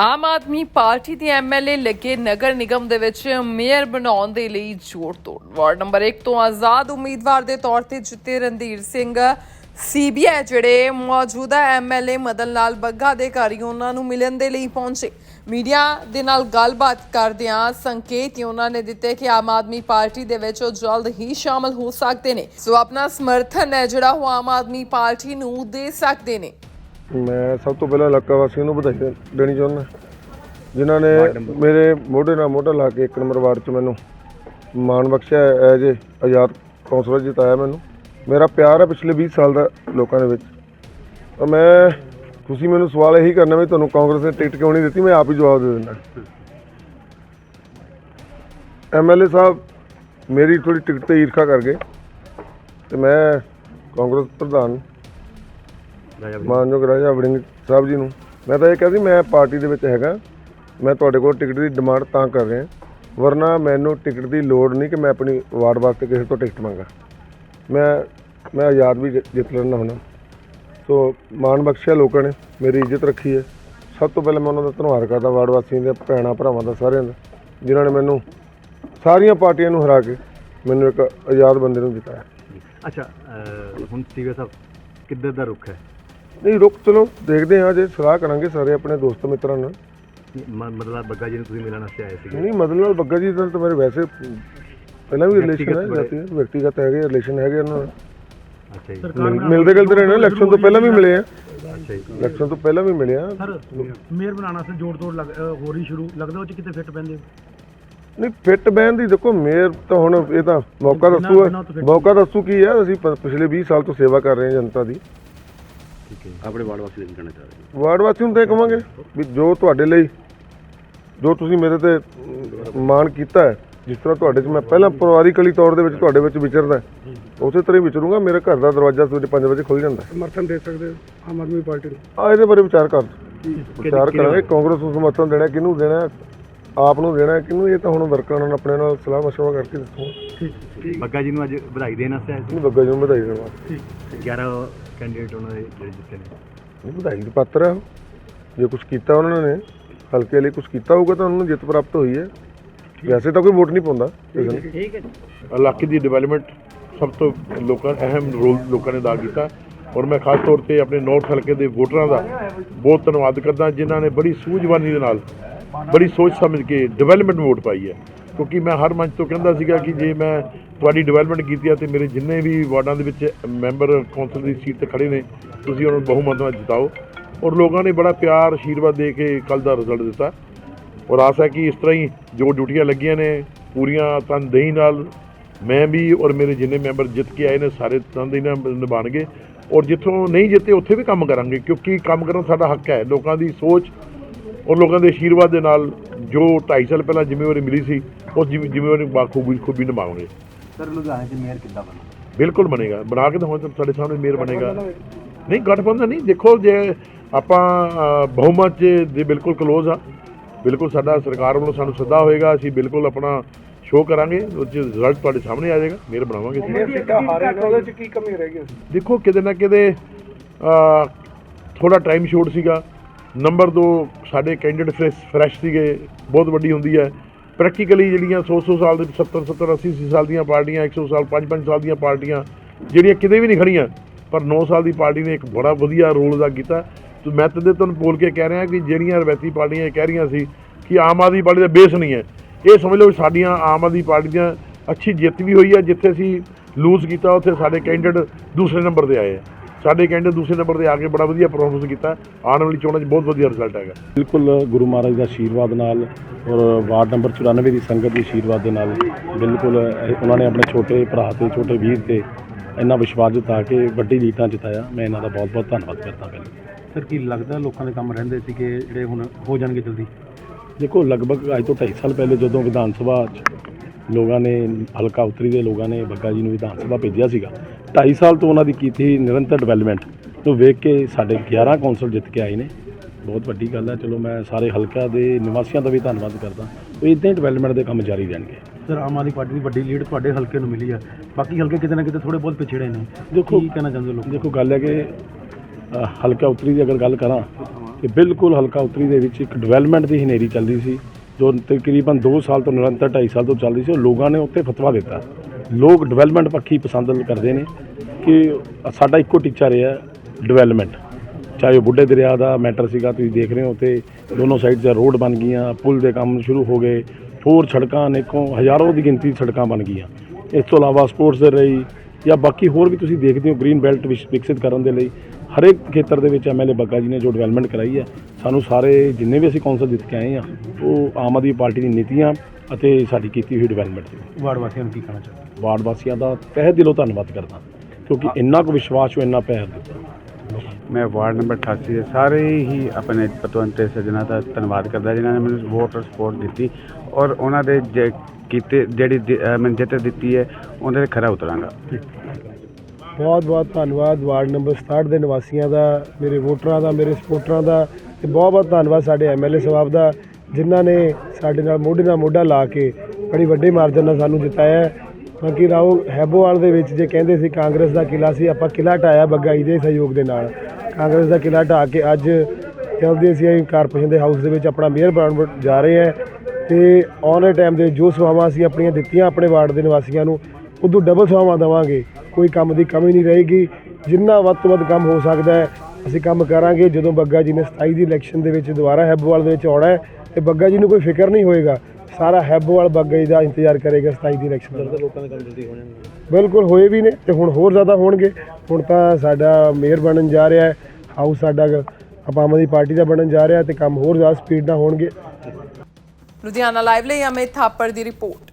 Aam Aadmi party ਦੇ MLA ਲੱਗੇ ਨਗਰ ਨਿਗਮ ਦੇ ਵਿੱਚ ਮੇਅਰ ਬਣਾਉਣ ਦੇ ਲਈ ਜੋਰ ਤੋੜ। ਵਾਰਡ ਨੰਬਰ 1 ਤੋਂ ਆਜ਼ਾਦ ਉਮੀਦਵਾਰ ਦੇ ਤੌਰ ਤੇ ਜਿੱਤੇ ਰਣਧੀਰ ਸਿੰਘ ਸੀਬੀਆਈ, ਜਿਹੜੇ ਮੌਜੂਦਾ ਐਮਐਲਏ ਮਦਨ ਲਾਲ ਬੱਗਾ ਦੇ ਘਰ ਹੀ ਉਹਨਾਂ ਨੂੰ ਮਿਲਣ ਦੇ ਲਈ ਪਹੁੰਚੇ। ਮੀਡੀਆ ਦੇ ਨਾਲ ਗੱਲਬਾਤ ਕਰਦਿਆਂ ਸੰਕੇਤ ਉਹਨਾਂ ਨੇ ਦਿੱਤੇ ਕਿ ਆਮ ਆਦਮੀ ਪਾਰਟੀ ਦੇ ਵਿੱਚ ਉਹ ਜਲਦ ਹੀ ਸ਼ਾਮਲ ਹੋ ਸਕਦੇ ਨੇ। ਸੋ ਆਪਣਾ ਸਮਰਥਨ ਹੈ ਜਿਹੜਾ ਉਹ ਆਮ ਆਦਮੀ ਪਾਰਟੀ ਨੂੰ ਦੇ ਸਕਦੇ ਨੇ। ਮੈਂ ਸਭ ਤੋਂ ਪਹਿਲਾਂ ਇਲਾਕਾ ਵਾਸੀਆਂ ਨੂੰ ਵਧਾਈ ਦੇਣੀ ਚਾਹੁੰਦਾ। ਜਿਨ੍ਹਾਂ ਨੇ ਮੇਰੇ ਮੋਢੇ ਨਾਲ ਮੋਢਾ ਲਾ ਕੇ ਇੱਕ ਨੰਬਰ ਵਾਰਡ 'ਚ ਮੈਨੂੰ ਮਾਣ ਬਖਸ਼ਿਆ ਐਜ ਏ ਆਜ਼ਾਦ ਕੌਂਸਲਰ ਜਿਤਾਇਆ ਮੈਨੂੰ। ਮੇਰਾ ਪਿਆਰ ਹੈ ਪਿਛਲੇ 20 ਸਾਲ ਦਾ ਲੋਕਾਂ ਦੇ ਵਿੱਚ। ਤਾਂ ਮੈਂ ਤੁਸੀਂ ਮੈਨੂੰ ਸਵਾਲ ਇਹੀ ਕਰਨਾ ਵੀ ਤੁਹਾਨੂੰ ਕਾਂਗਰਸ ਨੇ ਟਿਕਟ ਕਿਉਂ ਨਹੀਂ ਦਿੱਤੀ? ਮੈਂ ਆਪ ਹੀ ਜਵਾਬ ਦੇ ਦਿੰਦਾ। ਐਮਐਲਏ ਸਾਹਿਬ ਮੇਰੀ ਥੋੜੀ ਟਿਕਟ ਤੇ ਈਰਖਾ ਕਰ ਗਏ। ਤੇ ਮੈਂ ਕਾਂਗਰਸ ਪ੍ਰਧਾਨ ਮਾਨਯੋਗ ਰਾਜਾ ਵੜਿੰਗ ਸਾਹਿਬ ਜੀ ਨੂੰ। ਮੈਂ ਤਾਂ ਇਹ ਕਹਿੰਦੀ ਮੈਂ ਪਾਰਟੀ ਦੇ ਵਿੱਚ ਹੈਗਾ। ਮੈਂ ਤੁਹਾਡੇ ਕੋਲ ਟਿਕਟ ਦੀ ਡਿਮਾਂਡ ਤਾਂ ਕਰ ਰਿਹਾ। ਵਰਨਾ ਮੈਨੂੰ ਟਿਕਟ ਦੀ ਲੋੜ ਨਹੀਂ ਕਿ ਮੈਂ ਆਪਣੀ ਵਾਰਡ ਵਾਸਤੇ ਕਿਸੇ ਤੋਂ ਟਿਕਟ ਮੰਗਾ। ਮੈਂ ਮੈਂ ਆਜ਼ਾਦ ਵੀ ਜਿੱਤ ਲੈਣਾ ਹੁੰਦਾ। ਸੋ ਮਾਣ ਬਖਸ਼ਿਆ ਲੋਕਾਂ ਨੇ ਮੇਰੀ ਇੱਜ਼ਤ ਰੱਖੀ ਹੈ। ਸਭ ਤੋਂ ਪਹਿਲਾਂ ਮੈਂ ਉਹਨਾਂ ਦਾ ਧੰਨਵਾਦ ਕਰਦਾ ਵਾਰਡ ਵਾਸੀਆਂ ਦੇ ਭੈਣਾਂ ਭਰਾਵਾਂ ਦਾ ਸਾਰਿਆਂ ਦਾ ਜਿਨ੍ਹਾਂ ਨੇ ਮੈਨੂੰ ਸਾਰੀਆਂ ਪਾਰਟੀਆਂ ਨੂੰ ਹਰਾ ਕੇ ਮੈਨੂੰ ਇੱਕ ਆਜ਼ਾਦ ਬੰਦੇ ਨੂੰ ਜਿਤਾਇਆ। ਅੱਛਾ ਹੁਣ ਸੀਗਾ ਸਾਹਿਬ ਕਿੱਧਰ ਦਾ ਰੁਖ ਹੈ? ਨਹੀਂ ਰੁਕ ਚਲੋ ਦੇਖਦੇ ਹਾਂ ਜੇ ਸਲਾਹ ਕਰਾਂਗੇ ਸਾਰੇ ਆਪਣੇ ਦੋਸਤ ਮਿੱਤਰਾਂ ਨਾਲ। ਮ- ਮਤਲਬ ਬੱਗਾ ਜੀ ਨੂੰ ਤੁਸੀਂ ਮਿਲਣ ਵਾਸਤੇ ਆਏ ਸੀਗੇ? ਨਹੀਂ ਮਦਨ ਲਾਲ ਬੱਗਾ ਜੀ ਨਾਲ ਤਾਂ ਮੇਰੇ ਵੈਸੇ ਪਹਿਲਾਂ ਵੀ ਰਿਲੇਸ਼ਨ ਹੈ ਵਿਅਕਤੀਗਤ ਜਾਤੀ ਵਿਅਕਤੀਗਤ ਹੈਗੇ ਰਿਲੇਸ਼ਨ ਹੈਗੇ ਉਹਨਾਂ ਨਾਲ। ਅੱਛਾ ਜੀ। ਮਿਲ- ਮਿਲਦੇ ਗਿਲਦੇ ਰਹੇ ਨੇ ਇਲੈਕਸ਼ਨ ਤੋਂ ਪਹਿਲਾਂ ਵੀ ਮਿਲੇ ਆ। ਅੱਛਾ ਜੀ। ਇਲੈਕਸ਼ਨ ਤੋਂ ਪਹਿਲਾਂ ਵੀ ਮਿਲੇ ਆ। ਸਰ ਮੇਅਰ ਬਣਾਉਣਾ ਸੇ ਜੋੜ ਤੋੜ ਲੱਗ ਅ, ਹੋ ਰਹੀ ਸ਼ੁਰੂ ਲੱਗਦਾ ਉਹ ਚ ਕਿਤੇ ਫਿੱਟ ਪੈਂਦੇ ਹੋ? ਨਹੀਂ ਫਿੱਟ ਬੈਨ ਦੀ ਦੇਖੋ ਮੇਅਰ ਤਾਂ ਹੁਣ ਇਹ ਤਾਂ ਮੌਕਾ ਬਿਨਾਂ- ਦੱਸੂ ਬਿਨਾਂ ਤੋਂ fit ਮੌਕਾ ਦੱਸੂ ਕੀ ਹੈ ਅਸੀਂ ਪ- ਪਿਛਲੇ 20 ਸਾਲ ਤੋਂ ਸੇਵਾ ਕਰ ਰਹੇ ਹਾਂ ਜਨਤਾ ਦੀ। ਠੀਕ ਹੈ ਆਪਣੇ ਵਾਰਡ ਵਾਸੀ ਕੀ ਕਹਿਣਾ ਚਾਹ ਰਹੇ ਵਾਰਡ ਵਾਸੀਆਂ ਨੂੰ ਤਾਂ ਇਹ ਕਵਾਂਗੇ ਵੀ ਜੋ ਤੁਹਾਡੇ ਲਈ ਜੋ ਤੁਸੀਂ ਮੇਰੇ ਤੇ ਅਮ, ਮਾਣ ਕੀਤਾ ਹੈ ਜਿਸ ਤਰ੍ਹਾਂ ਤੁਹਾਡੇ 'ਚ ਮੈਂ ਪਹਿਲਾਂ ਪਰਿਵਾਰਿਕਲੀ ਤੌਰ ਦੇ ਵਿੱਚ ਤੁਹਾਡੇ ਵਿੱਚ ਵਿਚਰਦਾ ਉਸੇ ਤਰ੍ਹਾਂ ਹੀ ਵਿਚਰੂੰਗਾ ਮੇਰੇ ਘਰ ਦਾ ਦਰਵਾਜ਼ਾ ਸਵੇਰੇ 5 ਵਜੇ ਖੁੱਲ ਜਾਂਦਾ ਸਮਰਥਨ ਦੇ ਸਕਦੇ ਹੋ? ਆਮ ਆਦਮੀ ਪਾਰਟੀ ਨੂੰ? ਆ ਇਹਦੇ ਬਾਰੇ ਵਿਚਾਰ ਕਰ। ਵਿਚਾਰ ਕਰਾਂਗੇ ਕਾਂਗਰਸ ਨੂੰ ਸਮਰਥਨ ਦੇਣਾ ਕਿਹਨੂੰ ਦੇਣਾ ਆਪ ਨੂੰ ਦੇਣਾ ਕਿਹਨੂੰ? ਇਹ ਤਾਂ ਹੁਣ ਵਰਕਰਾਂ ਨਾਲ ਆਪਣੇ ਨਾਲ ਸਲਾਹ ਮਸ਼ਵਰਾ ਕਰਕੇ ਦੱਸੂਗਾ ਬੱਗਾ ਜੀ ਨੂੰ ਅੱਜ ਵਧਾਈ ਦੇਣ ਵਾਸਤੇ ਆਏ ਨਹੀਂ ਬੱਗਾ ਜੀ ਨੂੰ ਵਧਾਈ ਦੇਣਾ ਸੀ 11 ਕੈਂਡੀਡੇਟ ਉਹਨਾਂ ਦੇ ਜਿਹੜੇ ਜਿੱਤੇ ਨੇ। ਨਹੀਂ ਵਧਾਈ ਦੇ ਪਾਤਰ ਹੈ ਉਹ। ਜੇ ਕੁਝ ਕੀਤਾ ਉਹਨਾਂ ਨੇ ਹਲਕੇ ਲਈ ਕੁਝ ਕੀਤਾ ਹੋਊਗਾ ਤਾਂ ਉਹਨਾਂ ਨੂੰ ਜਿੱਤ ਪ੍ਰਾਪਤ ਹੋਈ ਹੈ। ਵੈਸੇ ਤਾਂ ਕੋਈ ਵੋਟ ਨਹੀਂ ਪਾਉਂਦਾ ਕਿਸੇ ਨੂੰ। ਇਲਾਕੇ ਦੀ ਡਿਵੈਲਪਮੈਂਟ ਸਭ ਤੋਂ ਲੋਕਾਂ ਅਹਿਮ ਰੋਲ ਲੋਕਾਂ ਨੇ ਅਦਾ ਕੀਤਾ। ਔਰ ਮੈਂ ਖਾਸ ਤੌਰ ਤੇ ਆਪਣੇ ਨੌਰਥ ਹਲਕੇ ਦੇ ਵੋਟਰਾਂ ਦਾ ਬਹੁਤ ਧੰਨਵਾਦ ਕਰਦਾ ਜਿਨ੍ਹਾਂ ਨੇ ਬੜੀ ਸੂਝਵਾਨੀ ਦੇ ਨਾਲ ਬੜੀ ਸੋਚ ਸਮਝ ਕੇ ਡਿਵੈਲਪਮੈਂਟ ਵੋਟ ਪਾਈ ਹੈ। ਕਿਉਂਕਿ ਮੈਂ ਹਰ ਮੰਚ ਤੋਂ ਕਹਿੰਦਾ ਸੀਗਾ ਕਿ ਜੇ ਮੈਂ ਤੁਹਾਡੀ ਡਿਵੈਲਪਮੈਂਟ ਕੀਤੀ ਆ ਤੇ ਮੇਰੇ ਜਿੰਨੇ ਵੀ ਵਾਰਡਾਂ ਦੇ ਵਿੱਚ ਮੈਂਬਰ ਕੌਂਸਲ ਦੀ ਸੀਟ ਤੇ ਖੜੇ ਨੇ, ਤੁਸੀਂ ਉਹਨਾਂ ਨੂੰ ਬਹੁਮਤ ਨਾਲ ਜਿਤਾਓ। ਔਰ ਲੋਕਾਂ ਨੇ ਬੜਾ ਪਿਆਰ ਆਸ਼ੀਰਵਾਦ ਦੇ ਕੇ ਕੱਲ ਦਾ ਰਿਜ਼ਲਟ ਦਿੱਤਾ। ਔਰ ਆਸ ਹੈ ਕਿ ਇਸ ਤਰ੍ਹਾਂ ਹੀ ਜੋ ਡਿਊਟੀਆਂ ਲੱਗੀਆਂ ਨੇ, ਪੂਰੀਆਂ ਤਨਦੇਹੀ ਨਾਲ ਮੈਂ ਵੀ ਔਰ ਮੇਰੇ ਜਿੰਨੇ ਮੈਂਬਰ ਜਿੱਤ ਕੇ ਆਏ ਨੇ, ਸਾਰੇ ਤਨਦੇਹੀ ਨਾਲ ਨਿਭਾਣਗੇ ਔਰ ਜਿੱਥੋਂ ਨਹੀਂ ਜਿੱਤੇ, ਉੱਥੇ ਵੀ ਕੰਮ ਕਰਾਂਗੇ, ਕਿਉਂਕਿ ਕੰਮ ਕਰਨ ਸਾਡਾ ਹੱਕ ਹੈ। ਲੋਕਾਂ ਦੀ ਸੋਚ ਔਰ ਲੋਕਾਂ ਦੇ ਆਸ਼ੀਰਵਾਦ ਦੇ ਨਾਲ ਜੋ 2.5 ਸਾਲ ਪਹਿਲਾਂ ਜ਼ਿੰਮੇਵਾਰੀ ਮਿਲੀ ਸੀ ਉਸ ਜ਼ਿੰਮੇ- ਜ਼ਿੰਮੇਵਾਰੀ ਨੂੰ ਬਾਖੂਬੀ ਖੂਬੀ ਨਿਭਾਵਾਂਗੇ ਸਰ ਲੁਧਿਆਣੇ 'ਚ ਮੇਅਰ ਕਿੱਦਾਂ ਬਣਾ ਬਿਲਕੁਲ ਬਣੇਗਾ। ਬਣਾ ਕੇ ਤਾਂ ਹੁਣ ਸਾਡੇ ਸਾਹਮਣੇ ਮੇਅਰ ਬਣੇਗਾ। ਨਹੀਂ ਗਠਬੰਧਨ ਨਹੀਂ ਦੇਖੋ ਜੇ ਆਪਾਂ ਅ, ਬਹੁਮਤ 'ਚ ਦੇ ਬਿਲਕੁਲ ਕਲੋਜ਼ ਆ ਬਿਲਕੁਲ ਸਾਡਾ ਸਰਕਾਰ ਵੱਲੋਂ ਸਾਨੂੰ ਸੱਦਾ ਹੋਏਗਾ ਅਸੀਂ ਬਿਲਕੁਲ ਆਪਣਾ ਸ਼ੋਅ ਕਰਾਂਗੇ ਉਹ 'ਚ ਰਿਜ਼ਲਟ ਤੁਹਾਡੇ ਸਾਹਮਣੇ ਆ ਜਾਏਗਾ ਮੇਅਰ ਬਣਾਵਾਂਗੇ ਅਸੀਂ। ਉਹਦੇ ਚ ਕੀ ਕਮੀ ਰਹਿ ਗਈ? ਦੇਖੋ ਕਿਤੇ ਨਾ ਕਿਤੇ ਥੋੜਾ ਟਾਈਮ ਸ਼ੋਰਟ ਸੀਗਾ। ਨੰਬਰ 2 ਸਾਡੇ ਕੈਂਡੀਡੇਟ ਫਰੈਸ਼ ਫਰੈਸ਼ ਸੀਗੇ ਬਹੁਤ ਵੱਡੀ ਹੁੰਦੀ ਹੈ। ਪ੍ਰੈਕਟੀਕਲੀ ਜਿਹੜੀਆਂ 100 100 ਸਾਲ ਦੇ 70 70 80 80 ਸਾਲ ਦੀਆਂ ਪਾਰਟੀਆਂ 100 ਸਾਲ 5 5 ਸਾਲ ਦੀਆਂ ਪਾਰਟੀਆਂ, ਜਿਹੜੀਆਂ ਕਿਤੇ ਵੀ ਨਹੀਂ ਖੜੀਆਂ ਪਰ 9 ਸਾਲ ਦੀ ਪਾਰਟੀ ਨੇ ਇੱਕ ਬੜਾ ਵਧੀਆ ਰੋਲ ਅਦਾ ਕੀਤਾ। ਤੇ ਮੈਂ ਤਾਂ ਤੁਹਾਨੂੰ ਬੋਲ ਕੇ ਕਹਿ ਰਿਹਾ ਕਿ ਜਿਹੜੀਆਂ ਰਵੈਤੀ ਪਾਰਟੀਆਂ ਇਹ ਕਹਿ ਰਹੀਆਂ ਸੀ ਕਿ ਆਮ ਆਦਮੀ ਪਾਰਟੀ ਦਾ ਬੇਸ ਨਹੀਂ ਹੈ। ਇਹ ਸਮਝ ਲਓ ਵੀ ਸਾਡੀਆਂ ਆਮ ਆਦਮੀ ਪਾਰਟੀ ਦੀਆਂ ਅੱਛੀ ਜਿੱਤ ਵੀ ਹੋਈ ਹੈ, ਜਿੱਥੇ ਅਸੀਂ ਲੂਜ਼ ਕੀਤਾ, ਉੱਥੇ ਸਾਡੇ ਕੈਂਡੀਡੇਟ ਦੂਸਰੇ ਨੰਬਰ ਤੇ ਆਏ ਆ ਸਾਡੇ ਕੈਂਡੀਡੇਟ ਦੂਸਰੇ ਨੰਬਰ ਤੇ ਆ ਕੇ ਬੜਾ ਵਧੀਆ ਪਰਫਾਰਮੈਂਸ ਕੀਤਾ। ਆਉਣ ਵਾਲੀ ਚੋਣਾਂ 'ਚ ਬਹੁਤ ਵਧੀਆ ਰਿਜ਼ਲਟ ਹੈਗਾ। ਬਿਲਕੁਲ ਗੁਰੂ ਮਹਾਰਾਜ ਦਾ ਆਸ਼ੀਰਵਾਦ ਨਾਲ ਔਰ ਵਾਰਡ ਨੰਬਰ 94 ਦੀ ਸੰਗਤ ਦੇ ਆਸ਼ੀਰਵਾਦ ਦੇ ਨਾਲ ਬਿਲਕੁਲ ਉਹਨਾਂ ਨੇ ਆਪਣੇ ਛੋਟੇ ਭਰਾ ਤੇ ਛੋਟੇ ਵੀਰ ਤੇ ਇੰਨਾ ਵਿਸ਼ਵਾਸ ਜਤਾ ਕੇ ਵੱਡੀ ਲੀਡਾਂ ਜਿਤਾਇਆ। ਮੈਂ ਇਹਨਾਂ ਦਾ ਬਹੁਤ ਬਹੁਤ ਧੰਨਵਾਦ ਕਰਦਾ ਪਹਿਲਾਂ। ਸਰ ਕੀ ਲੱਗਦਾ ਲੋਕਾਂ ਦੇ ਕੰਮ ਰਹਿੰਦੇ ਸੀ ਕਿ ਜਿਹੜੇ ਹੁਣ ਹੋ ਜਾਣਗੇ ਜਲਦੀ? ਦੇਖੋ ਲਗਭਗ ਅੱਜ ਤੋਂ 2.5 ਸਾਲ ਪਹਿਲੇ ਜਦੋਂ ਵਿਧਾਨ ਸਭਾ 'ਚ ਲੋਕਾਂ ਨੇ ਹਲਕਾ ਉਤਰੀ ਦੇ ਲੋਕਾਂ ਨੇ ਬੱਗਾ ਜੀ ਨੂੰ ਵਿਧਾਨ ਸਭਾ ਭੇਜਿਆ ਸੀਗਾ 2.5 ਸਾਲ ਤੋਂ ਉਹਨਾਂ ਦੀ ਕੀਤੀ ਨਿਰੰਤਰ ਡਿਵੈਲਪਮੈਂਟ ਤੋਂ ਵੇਖ ਕੇ ਸਾਡੇ 11 ਕੌਂਸਲ ਜਿੱਤ ਕੇ ਆਏ ਨੇ। ਬਹੁਤ ਵੱਡੀ ਗੱਲ ਹੈ। ਚਲੋ ਮੈਂ ਸਾਰੇ ਹਲਕਾ ਦੇ ਨਿਵਾਸੀਆਂ ਦਾ ਵੀ ਧੰਨਵਾਦ ਕਰਦਾ। ਉਹ ਇਦਾਂ ਹੀ ਡਿਵੈਲਪਮੈਂਟ ਦੇ ਕੰਮ ਜਾਰੀ ਰਹਿਣਗੇ। ਸਰ ਆਮ ਆਦਮੀ ਪਾਰਟੀ ਦੀ ਵੱਡੀ ਲੀਡ ਤੁਹਾਡੇ ਹਲਕੇ ਨੂੰ ਮਿਲੀ ਆ। ਬਾਕੀ ਹਲਕੇ ਕਿਤੇ ਨਾ ਕਿਤੇ ਥੋੜੇ ਬਹੁਤ ਪਿਛੜੇ ਨੇ। ਦੇਖੋ ਕੀ ਕਹਿਣਾ ਚਾਹੁੰਦੇ ਲੋਕ? ਦੇਖੋ ਗੱਲ ਹੈ ਕਿ ਹਲਕਾ ਉਤਰੀ ਦੀ ਅਗਰ ਗੱਲ ਕਰਾਂ ਕਿ ਬਿਲਕੁਲ ਹਲਕਾ ਉਤਰੀ ਦੇ ਵਿੱਚ ਇੱਕ ਡਿਵੈਲਪਮੈਂਟ ਦੀ ਹਨੇਰੀ ਚੱਲ ਰਹੀ ਸੀ ਜੋ ਤਕਰੀਬਨ 2 ਸਾਲ ਤੋਂ ਨਿਰੰਤਰ 2.5 ਸਾਲ ਤੋਂ ਚੱਲ ਰਹੀ ਸੀ ਉਹ ਲੋਕਾਂ ਨੇ ਉੱਤੇ ਫਤਵਾ ਦਿੱਤਾ। ਲੋਕ ਡਿਵੈਲਪਮੈਂਟ ਪੱਖੀ ਪਸੰਦ ਕਰਦੇ ਨੇ ਕਿ ਸਾਡਾ ਇੱਕੋ ਟੀਚਾ ਰਿਹਾ ਡਿਵੈਲਪਮੈਂਟ। ਚਾਹੇ ਉਹ ਬੁੱਢੇ ਦਰਿਆ ਦਾ ਮੈਟਰ ਸੀਗਾ, ਤੁਸੀਂ ਦੇਖ ਰਹੇ ਹੋ ਤੇ ਦੋਨੋਂ ਸਾਈਡ 'ਤੇ ਰੋਡ ਬਣ ਗਈਆਂ, ਪੁਲ ਦੇ ਕੰਮ ਸ਼ੁਰੂ ਹੋ ਗਏ, ਹੋਰ ਸੜਕਾਂ ਅਨੇਕੋਂ ਹਜ਼ਾਰਾਂ ਦੀ ਗਿਣਤੀ ਸੜਕਾਂ ਬਣ ਗਈਆਂ। ਇਸ ਤੋਂ ਇਲਾਵਾ ਸਪੋਰਟਸ ਦੇ ਲਈ ਜਾਂ ਬਾਕੀ ਹੋਰ ਵੀ ਤੁਸੀਂ ਦੇਖਦੇ ਹੋ ਗ੍ਰੀਨ ਬੈਲਟ ਵਿਸ਼ ਵਿਕਸਿਤ ਕਰਨ ਦੇ ਲਈ, ਹਰੇਕ ਖੇਤਰ ਦੇ ਵਿੱਚ ਐਮਐਲਏ ਬੱਗਾ ਜੀ ਨੇ ਜੋ ਡਿਵੈਲਪਮੈਂਟ ਕਰਾਈ ਹੈ, ਸਾਨੂੰ ਸਾਰੇ ਜਿੰਨੇ ਵੀ ਅਸੀਂ ਕੌਂਸਲ ਜਿੱਤ ਕੇ ਆਏ ਆ ਉਹ ਆਮ ਆਦਮੀ ਪਾਰਟੀ ਦੀ ਨੀਤੀਆਂ ਅਤੇ ਸਾਡੀ ਕੀਤੀ ਹੋਈ ਡਿਵੈਲਪਮੈਂਟ ਦੀ ਵਾਰਡ ਵਾਸੀਆਂ ਨੂੰ ਕੀ ਕਹਿਣਾ ਚਾਹੁੰਦੇ ਵਾਰਡ ਵਾਸੀਆਂ ਦਾ ਤਹਿ ਦਿਲੋਂ ਧੰਨਵਾਦ ਕਰਦਾ ਕਿਉਂਕਿ ਇੰਨਾ ਕੁ ਵਿਸ਼ਵਾਸ ਉਹ ਇੰਨਾ ਪਿਆਰ ਦਿੱਤਾ ਮੈਂ ਵਾਰਡ ਨੰਬਰ 88 ਦੇ ਸਾਰੇ ਹੀ ਆਪਣੇ ਪਤਵੰਤੇ ਸੱਜਣਾ ਦਾ ਧੰਨਵਾਦ ਕਰਦਾ ਜਿਨ੍ਹਾਂ ਨੇ ਮੈਨੂੰ ਵੋਟ ਸਪੋਰਟ ਦਿੱਤੀ ਔਰ ਉਹਨਾਂ ਦੇ ਜੇ ਕੀਤੇ ਜਿਹੜੀ ਦਿ- ਅਹ ਮੈਨੂੰ ਜਿੱਤ ਦਿੱਤੀ ਹੈ ਉਹਦੇ ਤੇ ਖਰਾ ਉਤਰਾਂਗਾ। ਬਹੁਤ ਬਹੁਤ ਧੰਨਵਾਦ ਵਾਰਡ ਨੰਬਰ 67 ਦੇ ਨਿਵਾਸੀਆਂ ਦਾ ਮੇਰੇ ਵੋਟਰਾਂ ਦਾ ਮੇਰੇ ਸਪੋਰਟਰਾਂ ਦਾ ਤੇ ਬਹੁਤ ਬਹੁਤ ਧੰਨਵਾਦ ਸਾਡੇ ਐਮਐਲਏ ਸਾਹਿਬ ਦਾ। ਜਿਨ੍ਹਾਂ ਨੇ ਸਾਡੇ ਨਾਲ ਮੋਢੇ ਨਾਲ ਮੋਢਾ ਲਾ ਕੇ ਬੜੀ ਵੱਡੇ ਮਾਰਜਨ ਨਾਲ ਸਾਨੂੰ ਜਿਤਾਇਆ ਹੈ। ਬਾਕੀ ਰਾਓ ਹੈਬੋਵਾਲ ਦੇ ਵਿੱਚ ਜੇ ਕਹਿੰਦੇ ਸੀ ਕਾਂਗਰਸ ਦਾ ਕਿਲਾ ਸੀ, ਆਪਾਂ ਕਿਲਾ ਢਾਇਆ ਬੱਗਾਈ ਦੇ ਸਹਿਯੋਗ ਦੇ ਨਾਲ। ਕਾਂਗਰਸ ਦਾ ਕਿਲਾ ਢਾ ਕੇ ਅੱਜ ਜਲਦੀ ਅਸੀਂ ਕਾਰਪੋਰੇਸ਼ਨ ਦੇ ਹਾਊਸ ਦੇ ਵਿੱਚ ਆਪਣਾ ਮੇਅਰ ਬਣਨ ਜਾ ਰਹੇ ਹਾਂ। ਤੇ ਆਉਣ ਵਾਲੇ ਟਾਈਮ ਦੇ ਜੋ ਸੇਵਾਵਾਂ ਅਸੀਂ ਆਪਣੀਆਂ ਦਿੱਤੀਆਂ ਆਪਣੇ ਵਾਰਡ ਦੇ ਨਿਵਾਸੀਆਂ ਨੂੰ, ਉਦੋਂ ਡਬਲ ਸੇਵਾਵਾਂ ਦੇਵਾਂਗੇ। ਕੋਈ ਕੰਮ ਦੀ ਕਮੀ ਨਹੀਂ ਰਹੇਗੀ। ਜਿੰਨਾ ਵੱਧ ਤੋਂ ਵੱਧ ਕੰਮ ਹੋ ਸਕਦਾ ਹੈ, ਅਸੀਂ ਕੰਮ ਕਰਾਂਗੇ। ਜਦੋਂ ਬੱਗਾ ਜੀ ਨੇ 27 ਦੀ ਇਲੈਕਸ਼ਨ ਦੇ ਵਿੱਚ ਦੁਬਾਰਾ ਹੈਬੋਵਾਲ ਦੇ ਵਿੱਚ ਆਉਣਾ ਹੈ ਤੇ ਬੱਗਾ ਜੀ ਨੂੰ ਕੋਈ ਫਿਕਰ ਨਹੀਂ ਹੋਏਗਾ। ਸਾਰਾ ਹੈਬੋਵਾਲ ਬੱਗਾ ਜੀ ਦਾ ਇੰਤਜ਼ਾਰ ਕਰੇਗਾ 27 ਦੀ ਇਲੈਕਸ਼ਨ ਦਾ। ਲੋਕਾਂ ਦੇ ਕੰਮ ਜਲਦੀ ਹੋ ਜਾਣਗੇ। ਬਿਲਕੁਲ ਹੋਏ ਵੀ ਨੇ ਤੇ ਹੁਣ ਹੋਰ ਜ਼ਿਆਦਾ ਹੋਣਗੇ। ਹੁਣ ਤਾਂ ਸਾਡਾ ਮੇਅਰ ਬਣਨ ਜਾ ਰਿਹਾ ਹੈ ਹਾਊਸ ਸਾਡਾ ਆਪ ਆਮ ਆਦਮੀ ਪਾਰਟੀ ਦਾ ਬਣਨ ਜਾ ਰਿਹਾ ਤੇ ਕੰਮ ਹੋਰ ਜ਼ਿਆਦਾ ਸਪੀਡ ਨਾਲ ਹੋਣਗੇ। ਲੁਧਿਆਣਾ ਲਾਈਵ ਲਈ ਅਮਿਤ ਥਾਪੜ ਦੀ ਰਿਪੋਰਟ।